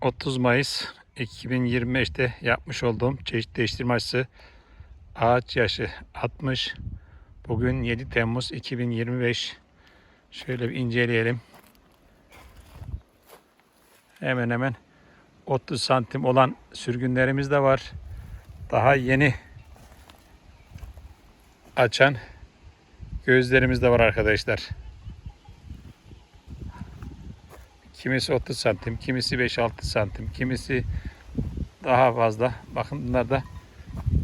30 Mayıs 2025'te yapmış olduğum çeşit değiştirme aşısı ağaç yaşı 60. Bugün 7 Temmuz 2025. Şöyle bir inceleyelim. Hemen hemen 30 santim olan sürgünlerimiz de var. Daha yeni açan gözlerimiz de var arkadaşlar. Kimisi 30 santim, kimisi 5-6 santim, kimisi daha fazla. Bakın bunlar da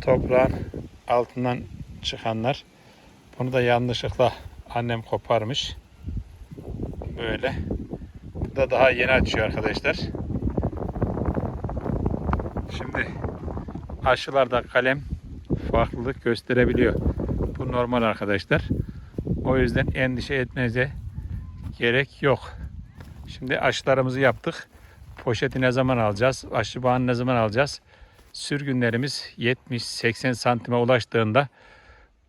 toprağın altından çıkanlar. Bunu da yanlışlıkla annem koparmış. Böyle. Bu da daha yeni açıyor arkadaşlar. Şimdi aşılarda kalem farklılık gösterebiliyor. Bu normal arkadaşlar. O yüzden endişe etmenize gerek yok. Şimdi aşılarımızı yaptık. Poşeti ne zaman alacağız? Aşı bağını ne zaman alacağız? Sürgünlerimiz 70-80 santime ulaştığında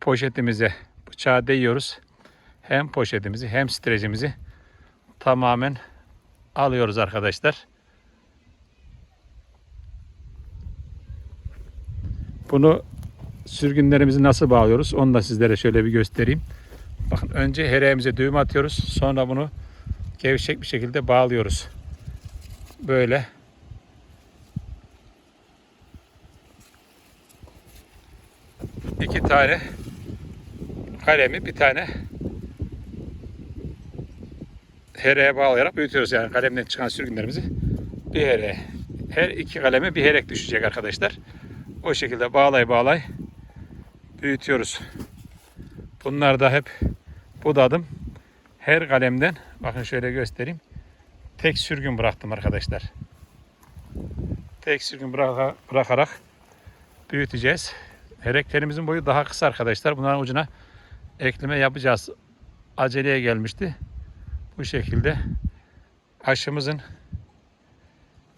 poşetimize bıçağı değiyoruz. Hem poşetimizi hem strecimizi tamamen alıyoruz arkadaşlar. Bunu sürgünlerimizi nasıl bağlıyoruz? Onu da sizlere şöyle bir göstereyim. Bakın önce hereğimize düğüm atıyoruz. Sonra bunu gevşek bir şekilde bağlıyoruz. Böyle. iki tane kalemi bir tane hereğe bağlayarak büyütüyoruz. Yani kalemden çıkan sürgünlerimizi bir hereğe. Her iki kaleme bir herek düşecek arkadaşlar. O şekilde bağlay bağlay büyütüyoruz. Bunlar da hep budadım. Her kalemden bakın şöyle göstereyim. Tek sürgün bıraktım arkadaşlar. Tek sürgün bıraka- bırakarak büyüteceğiz. Hereklerimizin boyu daha kısa arkadaşlar. Bunların ucuna ekleme yapacağız. Aceleye gelmişti. Bu şekilde aşımızın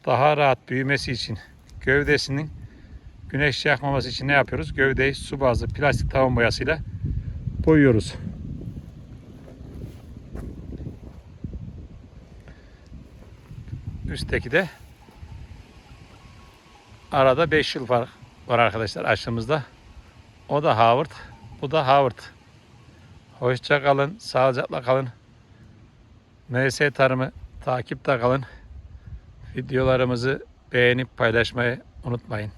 daha rahat büyümesi için gövdesinin güneş yakmaması için ne yapıyoruz? Gövdeyi su bazlı plastik tavan boyasıyla boyuyoruz. Üstteki de arada 5 yıl var, var arkadaşlar aşımızda. O da Howard, bu da Howard. Hoşça kalın, sağlıcakla kalın. MS Tarımı takipte kalın. Videolarımızı beğenip paylaşmayı unutmayın.